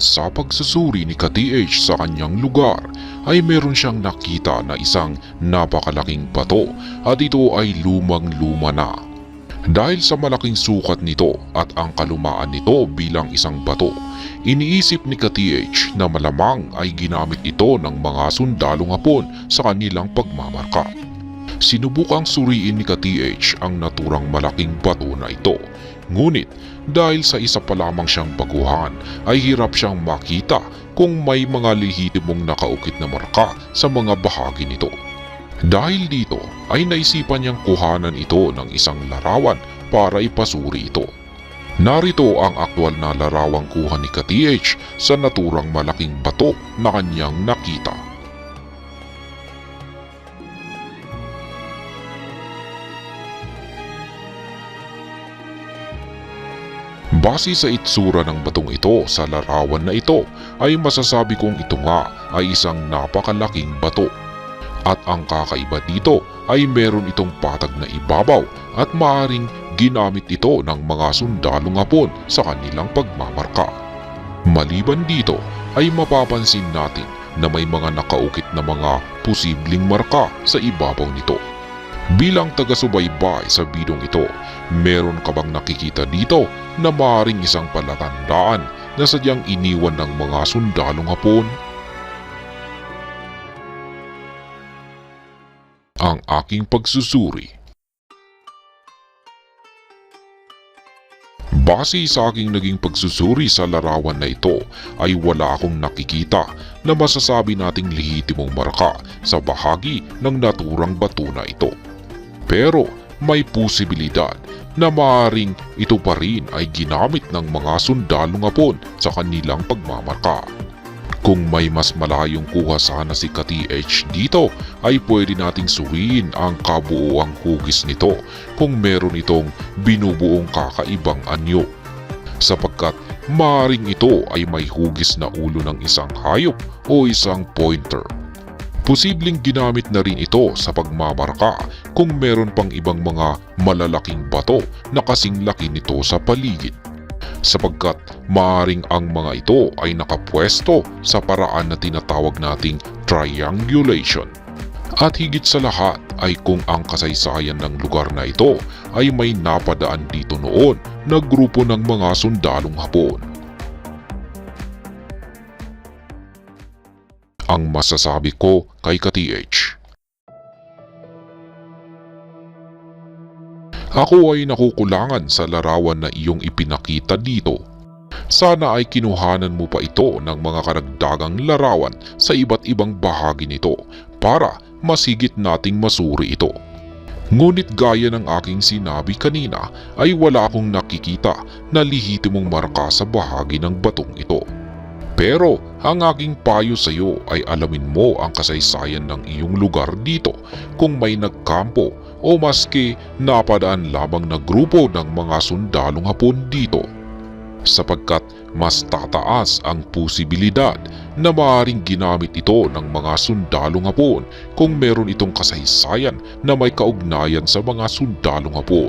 Sa pagsusuri ni ka-TH sa kanyang lugar ay meron siyang nakita na isang napakalaking bato at ito ay lumang luma na. Dahil sa malaking sukat nito at ang kalumaan nito bilang isang bato, iniisip ni ka-TH na malamang ay ginamit ito ng mga sundalong hapon sa kanilang pagmamarka. Sinubukang suriin ni ka-TH ang naturang malaking bato na ito. Ngunit dahil sa isa pa lamang siyang baguhan ay hirap siyang makita kung may mga lehitimong nakaukit na marka sa mga bahagi nito. Dahil dito ay naisipan niyang kuhanan ito ng isang larawan para ipasuri ito. Narito ang aktwal na larawang kuha ni ka-TH sa naturang malaking bato na kanyang nakita. Base sa itsura ng batong ito sa larawan na ito ay masasabi kong ito nga ay isang napakalaking bato. At ang kakaiba dito ay meron itong patag na ibabaw at maaring ginamit ito ng mga sundalong hapon sa kanilang pagmamarka. Maliban dito ay mapapansin natin na may mga nakaukit na mga posibleng marka sa ibabaw nito. Bilang taga-subaybay sa bidong ito, meron ka bang nakikita dito na maaaring isang palatandaan na sadyang iniwan ng mga sundalong hapon? Ang aking pagsusuri Base sa aking naging pagsusuri sa larawan na ito ay wala akong nakikita na masasabi nating lehitimong marka sa bahagi ng naturang bato na ito. Pero may posibilidad na maaring ito pa rin ay ginamit ng mga sundalong hapon sa kanilang pagmamarka. Kung may mas malayong kuha sana si ka-TH dito ay pwede nating suriin ang kabuuang hugis nito kung meron itong binubuong kakaibang anyo. Sapagkat maaring ito ay may hugis na ulo ng isang hayop o isang pointer. Posibleng ginamit na rin ito sa pagmamarka kung meron pang ibang mga malalaking bato na kasing laki nito sa paligid. Sapagkat maaring ang mga ito ay nakapwesto sa paraan na tinatawag nating triangulation. At higit sa lahat ay kung ang kasaysayan ng lugar na ito ay may napadaan dito noon na grupo ng mga sundalong hapon. Ang masasabi ko kay ka-TH. Ako ay nakukulangan sa larawan na iyong ipinakita dito. Sana ay kinuhanan mo pa ito ng mga karagdagang larawan sa iba't ibang bahagi nito para masigit nating masuri ito. Ngunit gaya ng aking sinabi kanina ay wala akong nakikita na lihitimong marka sa bahagi ng batong ito. Pero ang aking payo sa iyo ay alamin mo ang kasaysayan ng iyong lugar dito kung may nagkampo o maski napadaan lamang na grupo ng mga sundalong hapon dito. Sapagkat mas tataas ang posibilidad na maaaring ginamit ito ng mga sundalong hapon kung meron itong kasaysayan na may kaugnayan sa mga sundalong hapon.